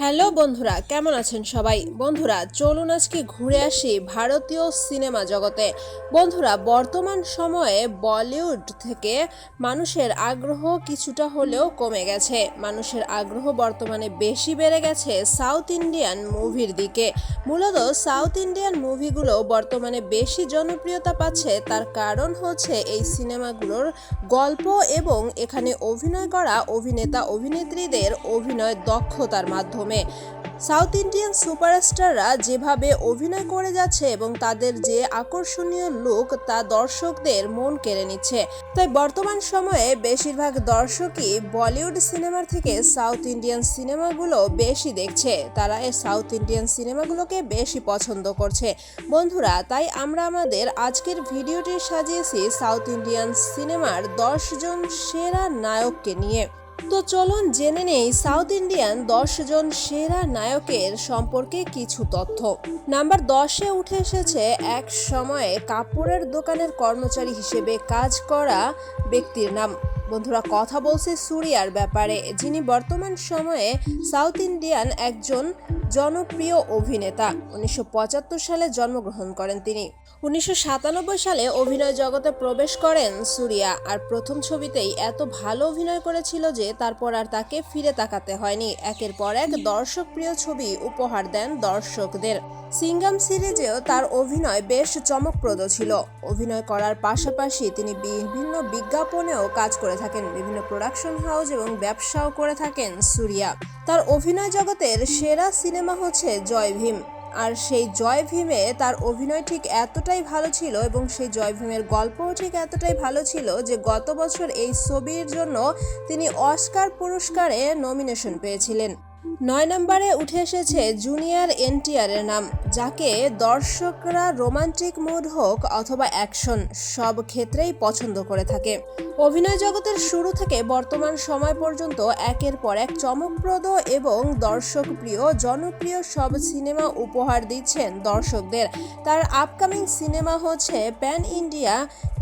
Hello বন্ধুরা, কেমন আছেন সবাই? বন্ধুরা, চলুন আজকে ঘুরে আসি ভারতীয় সিনেমা জগতে। বন্ধুরা, বর্তমান সময়ে বলিউড থেকে মানুষের আগ্রহ কিছুটা হলেও কমে গেছে। মানুষের আগ্রহ বর্তমানে বেশি বেড়ে গেছে সাউথ ইন্ডিয়ান মুভির দিকে। মূলত সাউথ ইন্ডিয়ান মুভিগুলো বর্তমানে বেশি জনপ্রিয়তা পাচ্ছে, তার কারণ হচ্ছে এই সিনেমাগুলোর গল্প এবং এখানে অভিনয় করা অভিনেতা অভিনেত্রীদের অভিনয় দক্ষতার মাধ্যমে। সাউথ ইন্ডিয়ান সুপারস্টাররা যেভাবে অভিনয় করে যাচ্ছে এবং তাদের যে আকর্ষণীয় লুক, তা দর্শকদের মন কেড়ে নিচ্ছে। তাই বর্তমান সময়ে বেশিরভাগ দর্শকই বলিউড সিনেমার থেকে সাউথ ইন্ডিয়ান সিনেমাগুলো বেশি দেখছে। তারা এই সাউথ ইন্ডিয়ান সিনেমাগুলোকে বেশি পছন্দ করছে। বন্ধুরা, তাই আমরা আমাদের আজকের ভিডিওটি সাজিয়েছি সাউথ ইন্ডিয়ান সিনেমার দশজন সেরা নায়ককে নিয়ে। তো চলুন জেনে নেই সাউথ ইন্ডিয়ান দশ জন সেরা নায়কের সম্পর্কে কিছু তথ্য। নাম্বার দশে উঠে এসেছে এক সময়ে কাপড়ের দোকানের কর্মচারী হিসেবে কাজ করা ব্যক্তির নাম। বন্ধুরা, কথা বলছে সুরিয়ার ব্যাপারে, যিনি বর্তমান সময়ে সাউথ ইন্ডিয়ান একজন জনপ্রিয় অভিনেতা। উনিশশো পঁচাত্তর সালে জন্মগ্রহণ করেন তিনি। উনিশশো সাতানব্বই সালে অভিনয় জগতে প্রবেশ করেন সুরিয়া, আর প্রথম ছবিতেই এত ভালো অভিনয় করেছিল যে তারপর আর তাকে ফিরে তাকাতে হয়নি। একের পর এক দর্শক প্রিয় ছবি উপহার দেন দর্শকদের। সিঙ্গাম সিরিজেও তার অভিনয় বেশ চমকপ্রদ ছিল। অভিনয় করার পাশাপাশি তিনি বিভিন্ন বিজ্ঞাপনেও কাজ করে থাকেন। বিভিন্ন প্রোডাকশন হাউস এবং ব্যবসাও করে থাকেন সুরিয়া। তার অভিনয় জগতের সেরা সিনেমা হচ্ছে জয় ভীম আর সেই জয় ভীমে তার অভিনয় ঠিক এতটাই ভালো ছিল এবং সেই জয় ভীমের গল্পও ঠিক এতটাই ভালো ছিল যে গত বছর এই ছবির জন্য তিনি অস্কার পুরস্কারে নমিনেশন পেয়েছিলেন। নয় নম্বরে উঠে এসেছে জুনিয়র এনটিআর এর নাম, যাকে দর্শকরা রোমান্টিক মুড হোক অথবা অ্যাকশন, সব ক্ষেত্রেই পছন্দ করে থাকে। অভিনয় জগতের শুরু থেকে বর্তমান সময় পর্যন্ত একের পর এক চমকপ্রদ এবং দর্শকপ্রিয়, জনপ্রিয় সব সিনেমা উপহার দিচ্ছেন দর্শকদের। তার আপকামিং সিনেমা হচ্ছে pan India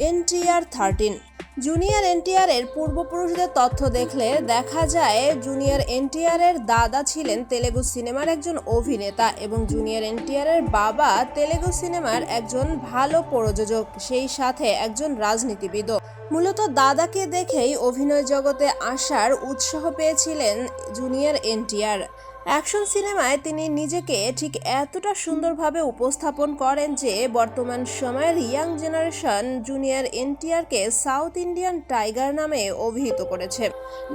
NTR thirteen. Junior NTR এর পূর্বপুরুষদের তথ্য দেখলে দেখা যায় জুনিয়র এনটিআর এর দাদা ছিলেন তেলেগু সিনেমার একজন অভিনেতা এবং জুনিয়র এনটিআর এর বাবা তেলেগু সিনেমার একজন ভালো প্রযোজক, সেই সাথে একজন রাজনীতিবিদও। মূলত দাদাকে দেখেই অভিনয় জগতে আসার উৎসাহ পেয়েছিলেন জুনিয়র এনটিআর। অ্যাকশন সিনেমায় তিনি নিজেকে ঠিক এতটা সুন্দরভাবে উপস্থাপন করেন যে বর্তমান সময়ের ইয়াং জেনারেশন জুনিয়র এনটিআরকে সাউথ ইন্ডিয়ান টাইগার নামে অভিহিত করেছে।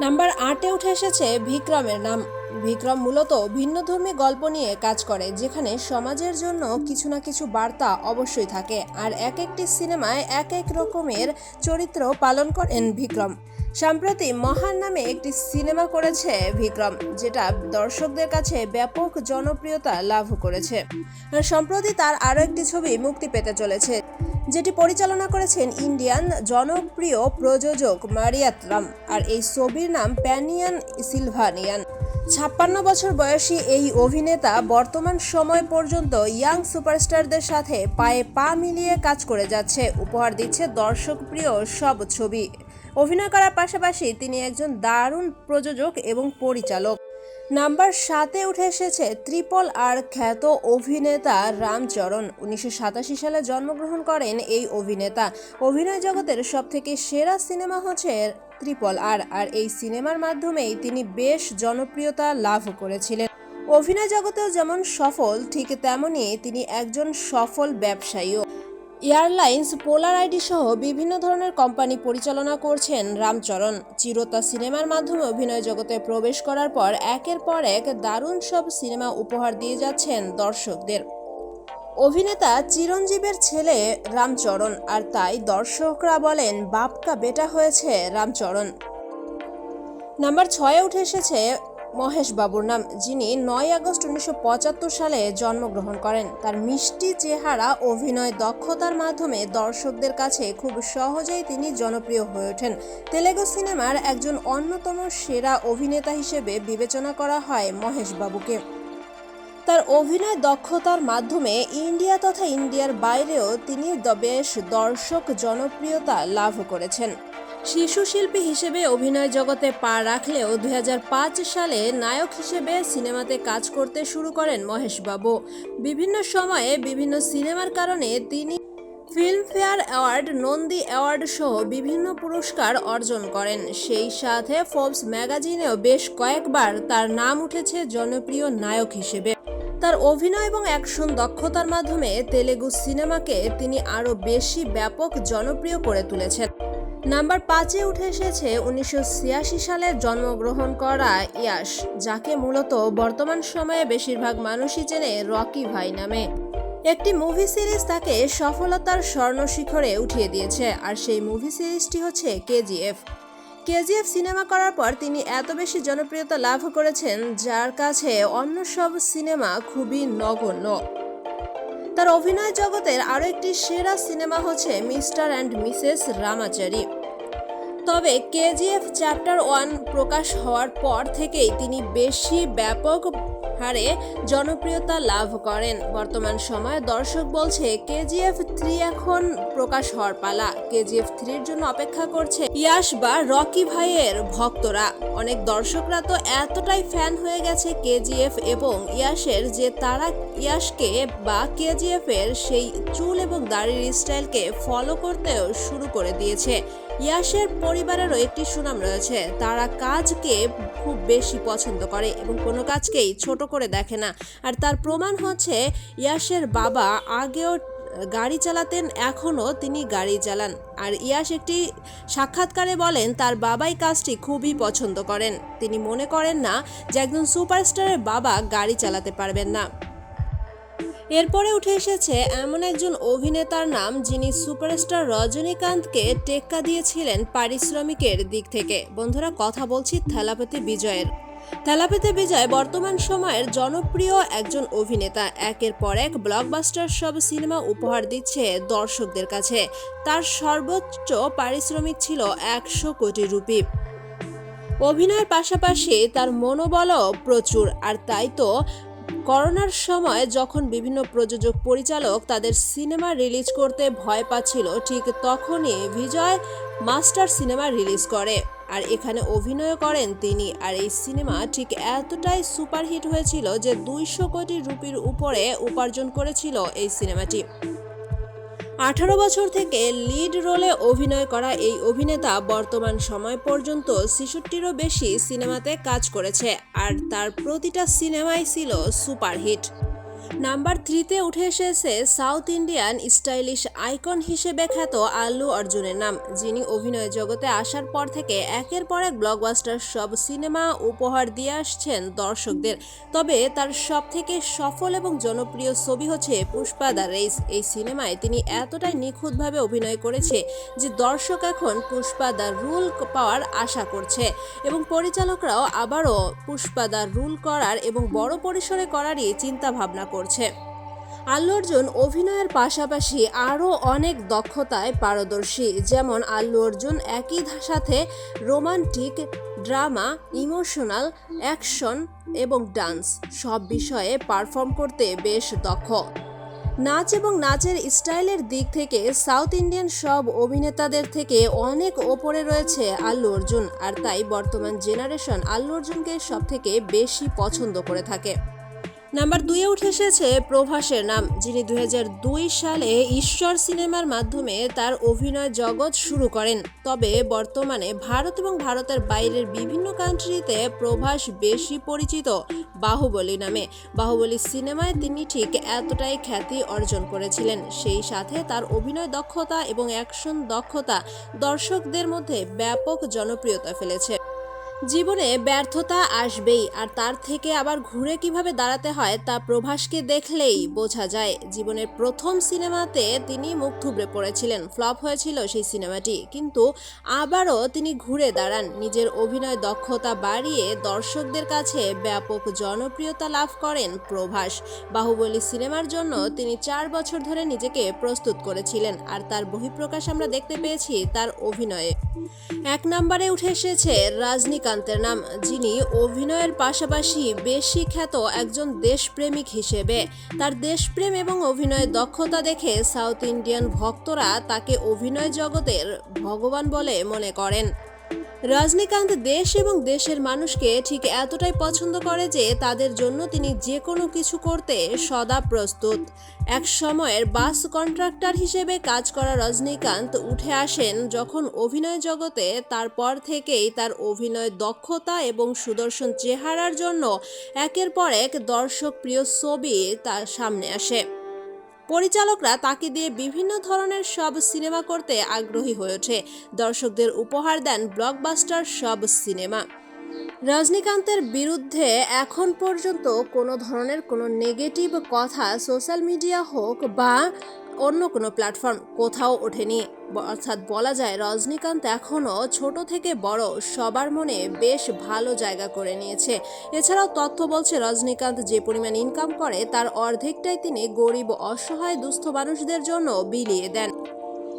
নাম্বার আটে উঠে এসেছে ভিক্রমের নাম। বিক্রম মূলত ভিন্নধর্মী গল্প নিয়ে কাজ করে, যেখানে সমাজের জন্য কিছু না কিছু বার্তা অবশ্যই থাকে। আর এক একটি সিনেমায় এক এক রকমের চরিত্র পালন করেন বিক্রম সম্প্রতি মহান নামে একটি সিনেমা করেছে বিক্রম যেটা দর্শকদের কাছে ব্যাপক জনপ্রিয়তা লাভ করেছে। সম্প্রতি তার আরও একটি ছবি মুক্তি পেতে চলেছে, যেটি পরিচালনা করেছেন ইন্ডিয়ান জনপ্রিয় প্রযোজক মারিয়াতরাম আর এই ছবির নাম প্যানিয়ান সিলভানিয়ান। ছাপ্পান্ন বছর বয়সী এই অভিনেতা বর্তমান সময় পর্যন্ত ইয়াং সুপারস্টারদের সাথে পায়ে পা মিলিয়ে কাজ করে যাচ্ছে, উপহার দিচ্ছে দর্শকপ্রিয় সব ছবি। অভিনয় করার পাশাপাশি তিনি একজন দারুণ প্রযোজক এবং পরিচালক। নাম্বার সাতে উঠে এসেছে ত্রিপল আর খ্যাত অভিনেতা রামচরণ। উনিশশো সাতাশি সালে জন্মগ্রহণ করেন এই অভিনেতা। অভিনয় জগতের সবথেকে সেরা সিনেমা হচ্ছে ত্রিপল আর আর এই সিনেমার মাধ্যমেই তিনি বেশ জনপ্রিয়তা লাভ করেছিলেন। অভিনয় জগতেও যেমন সফল, ঠিক তেমনই তিনি একজন সফল ব্যবসায়ীও। এয়ারলাইন্স, পোলার আইডি সহ বিভিন্ন ধরনের কোম্পানি পরিচালনা করছেন রামচরণ। চিরতা সিনেমার মাধ্যমে অভিনয় জগতে প্রবেশ করার পর একের পর এক দারুণ সব সিনেমা উপহার দিয়ে যাচ্ছেন দর্শকদের। অভিনেতা চিরঞ্জীবের ছেলে রামচরণ আর তাই দর্শকরা বলেন, বাপকা বেটা হয়েছে রামচরণ। নাম্বার ছয়ে উঠে এসেছে মহেশ বাবুর নাম, যিনি নয় আগস্ট উনিশশো পঁচাত্তর সালে জন্মগ্রহণ করেন। তার মিষ্টি চেহারা, অভিনয় দক্ষতার মাধ্যমে দর্শকদের কাছে খুব সহজেই তিনি জনপ্রিয় হয়ে ওঠেন। তেলেগু সিনেমার একজন অন্যতম সেরা অভিনেতা হিসেবে বিবেচনা করা হয় মহেশ বাবুকে। তার অভিনয় দক্ষতার মাধ্যমে ইন্ডিয়া তথা ইন্ডিয়ার বাইরেও তিনি বেশ দর্শক জনপ্রিয়তা লাভ করেছেন। শিশু শিল্পী হিসেবে অভিনয় জগতে পা রাখলেও দুই হাজার পাঁচ সালে নায়ক হিসেবে সিনেমাতে কাজ করতে শুরু করেন মহেশবাবু। বিভিন্ন সময়ে বিভিন্ন সিনেমার কারণে তিনি ফিল্মফেয়ার অ্যাওয়ার্ড, নন্দী অ্যাওয়ার্ড সহ বিভিন্ন পুরস্কার অর্জন করেন। সেই সাথে ফোর্বস ম্যাগাজিনেও বেশ কয়েকবার তার নাম উঠেছে জনপ্রিয় নায়ক হিসেবে। তার অভিনয় এবং অ্যাকশন দক্ষতার মাধ্যমে তেলেগু সিনেমাকে তিনি আরও বেশি ব্যাপক জনপ্রিয় করে তুলেছেন। নাম্বার পাঁচে উঠে এসেছে উনিশশো সালে জন্মগ্রহণ করা ইয়াশ, যাকে মূলত বর্তমান সময়ে বেশিরভাগ মানুষই চেনে রকি ভাই নামে। একটি মুভি সিরিজ তাকে সফলতার স্বর্ণ শিখরে উঠিয়ে দিয়েছে, আর সেই মুভি সিরিজটি হচ্ছে কেজিএফ। কেজিএফ সিনেমা করার পর তিনি এত বেশি জনপ্রিয়তা লাভ করেছেন, যার কাছে অন্য সব সিনেমা খুবই নগণ্য। তার অভিনয় জগতের আরও একটি সেরা সিনেমা হচ্ছে মিস্টার অ্যান্ড মিসেস রামাচারি। তবে কেজিএফ চ্যাপ্টার ওয়ান প্রকাশ হওয়ার পর থেকেই তিনি বেশি ব্যাপক হারে জনপ্রিয়তা লাভ করেন। বর্তমান সময়ে দর্শক বলছে, কেজিএফ থ্রি এখন প্রকাশ হওয়ার পালা। কেজিএফ থ্রির জন্য অপেক্ষা করছে ইয়াশ বা রকি ভাইয়ের ভক্তরা। অনেক দর্শকরা তো এতটাই ফ্যান হয়ে গেছে কেজিএফ এবং ইয়াশের যে তারা ইয়াশকে বা কেজিএফ এর সেই চুল এবং দাড়ির স্টাইলকে ফলো করতেও শুরু করে দিয়েছে। ইয়াশের পরিবারেরও একটি সুনাম রয়েছে। তারা কাজকে খুব বেশি পছন্দ করে এবং কোনো কাজকেই ছোট করে দেখে না। আর তার প্রমাণ হচ্ছে, ইয়াশের বাবা আগেও গাড়ি চালাতেন, এখনও তিনি গাড়ি চালান। আর ইয়াশ একটি সাক্ষাৎকারে বলেন, তার বাবাই কাজটি খুবই পছন্দ করেন। তিনি মনে করেন না যে একজন সুপারস্টারের বাবা গাড়ি চালাতে পারবেন না। এরপরে উঠে এসেছে এমন একজন অভিনেতার নাম যিনি সুপারস্টার রজনীকান্তকে টেক্কা দিয়েছিলেন পারিশ্রমিকের দিক থেকে। বন্ধুরা, কথা বলছি থেলাপতি বিজয়ের। থেলাপতি বিজয় বর্তমান সময়ের জনপ্রিয় একজন অভিনেতা। একের পর এক ব্লকবাস্টার সব সিনেমা উপহার দিচ্ছে দর্শকদের কাছে। তার সর্বোচ্চ পারিশ্রমিক ছিল একশো কোটি রুপি। অভিনয়ের পাশাপাশি তার মনোবলও প্রচুর, আর তাই তো করোনার সময় যখন বিভিন্ন প্রযোজক পরিচালক তাদের সিনেমা রিলিজ করতে ভয় পাচ্ছিল, ঠিক তখনই বিজয় মাস্টার সিনেমা রিলিজ করে। আর এখানে অভিনয় করেন তিনি। আর এই সিনেমা ঠিক এতটাই সুপারহিট হয়েছিল যে দুইশো কোটি রুপির উপরে উপার্জন করেছিল এই সিনেমাটি। আঠারো বছর থেকে লিড রোলে অভিনয় করা এই অভিনেতা বর্তমান সময় পর্যন্ত ছেষট্টিরও বেশি সিনেমাতে কাজ করেছে, আর তার প্রতিটা সিনেমাই ছিল সুপারহিট। নাম্বার থ্রিতে উঠে এসেছে সাউথ ইন্ডিয়ান স্টাইলিশ আইকন হিসেবে খ্যাত আল্লু অর্জুনের নাম, যিনি অভিনয় জগতে আসার পর থেকে একের পর এক ব্লকবাস্টার সব সিনেমা উপহার দিয়ে আসছেন দর্শকদের। তবে তার সব থেকে সফল এবং জনপ্রিয় ছবি হচ্ছে পুষ্পা দ্য রেস। এই সিনেমায় তিনি এতটাই নিখুঁতভাবে অভিনয় করেছে যে দর্শক এখন পুষ্পা দ্য রুল পাওয়ার আশা করছে এবং পরিচালকরাও আবারও পুষ্পা দ্য রুল করার এবং বড় পরিসরে করারই চিন্তা ভাবনা করছে আল্লু অর্জুন অভিনয়ের পাশাপাশি আরও অনেক দক্ষতায় পারদর্শী, যেমন আল্লু অর্জুন একই সাথে রোমান্টিক, ড্রামা, ইমোশনাল, অ্যাকশন এবং ডান্স সব বিষয়ে পারফর্ম করতে বেশ দক্ষ। নাচ এবং নাচের স্টাইলের দিক থেকে সাউথ ইন্ডিয়ান সব অভিনেতাদের থেকে অনেক ওপরে রয়েছে আল্লু অর্জুন, আর তাই বর্তমান জেনারেশন আল্লু অর্জুনকে সব থেকে বেশি পছন্দ করে থাকে। নাম্বার দুইয়ে উঠে এসেছে প্রভাসের নাম, যিনি দুই হাজার দুই সালে ঈশ্বর সিনেমার মাধ্যমে তার অভিনয় জগৎ শুরু করেন। তবে বর্তমানে ভারত এবং ভারতের বাইরের বিভিন্ন কান্ট্রিতে প্রভাস বেশি পরিচিত বাহুবলী নামে। বাহুবলী সিনেমায় তিনি ঠিক এতটাই খ্যাতি অর্জন করেছিলেন। সেই সাথে তার অভিনয় দক্ষতা এবং অ্যাকশন দক্ষতা দর্শকদের মধ্যে ব্যাপক জনপ্রিয়তা ফেলেছে। জীবনে ব্যর্থতা আসবেই, আর তার থেকে আবার ঘুরে কীভাবে দাঁড়াতে হয় তা প্রভাসকে দেখলেই বোঝা যায়। জীবনের প্রথম সিনেমাতে তিনি মুখ থুবড়ে পড়েছিলেন, ফ্লপ হয়েছিল সেই সিনেমাটি, কিন্তু আবারও তিনি ঘুরে দাঁড়ান। নিজের অভিনয় দক্ষতা বাড়িয়ে দর্শকদের কাছে ব্যাপক জনপ্রিয়তা লাভ করেন প্রভাস। বাহুবলী সিনেমার জন্য তিনি চার বছর ধরে নিজেকে প্রস্তুত করেছিলেন, আর তার বহিঃপ্রকাশ আমরা দেখতে পেয়েছি তার অভিনয়ে। এক নম্বরে উঠে এসেছে রজনীকান্ত। রজনীকান্তের নাম। যিনি অভিনয়ের পাশাপাশি বেশি খ্যাত একজন দেশপ্রেমিক হিসেবে। তার দেশপ্রেম এবং অভিনয়ের দক্ষতা দেখে সাউথ ইন্ডিয়ান ভক্তরা তাকে অভিনয় জগতের ভগবান বলে মনে করেন। রজনীকান্ত দেশ এবং দেশের মানুষকে ঠিক এতটাই পছন্দ করে যে তাদের জন্য তিনি যে কোনো কিছু করতে সদা প্রস্তুত। এক সময়ের বাস কন্ট্রাক্টর হিসেবে কাজ করা রজনীকান্ত উঠে আসেন যখন অভিনয় জগতে, তারপর থেকেই তার অভিনয় দক্ষতা এবং সুদর্শন চেহারার জন্য একের পর এক দর্শক প্রিয় ছবি তার সামনে আসে। পরিচালকরা তাকে দিয়ে বিভিন্ন ধরনের সব সিনেমা করতে আগ্রহী হয়ে ওঠে। দর্শকদের উপহার দেন ব্লকবাস্টার সব সিনেমা। রজনীকান্তের বিরুদ্ধে এখন পর্যন্ত কোনো ধরনের কোনো নেগেটিভ কথা সোশ্যাল মিডিয়া হোক বা অন্য কোনো প্ল্যাটফর্ম কোথাও ওঠেনি। অর্থাৎ বলা যায় রজনীকান্ত এখনও ছোট থেকে বড়, সবার মনে বেশ ভালো জায়গা করে নিয়েছে। এছাড়াও তথ্য বলছে রজনীকান্ত যে পরিমাণ ইনকাম করে, তার অর্ধেকটাই তিনি গরিব, অসহায়, দুস্থ মানুষদের জন্য বিলিয়ে দেন।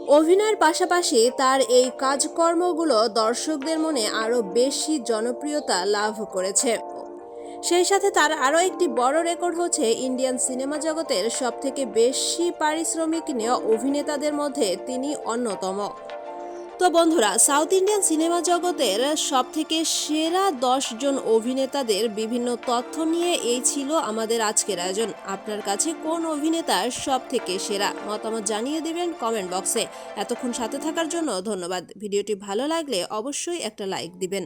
অভিনয়ের পাশাপাশি তার এই কাজকর্মগুলো দর্শকদের মনে আরও বেশি জনপ্রিয়তা লাভ করেছে। সেই সাথে তার আরও একটি বড় রেকর্ড হচ্ছে ইন্ডিয়ান সিনেমা জগতের সবথেকে বেশি পারিশ্রমিক নেওয়া অভিনেতাদের মধ্যে তিনি অন্যতম। তো বন্ধুরা, সাউথ ইন্ডিয়ান সিনেমা জগতের সব থেকে সেরা জন অভিনেতাদের বিভিন্ন তথ্য নিয়ে এই ছিল আমাদের আজকের আয়োজন। আপনার কাছে কোন অভিনেতা সব থেকে সেরা? মতামত জানিয়ে দেবেন কমেন্ট বক্সে। এতক্ষণ সাথে থাকার জন্য ধন্যবাদ। ভিডিওটি ভালো লাগলে অবশ্যই একটা লাইক দিবেন।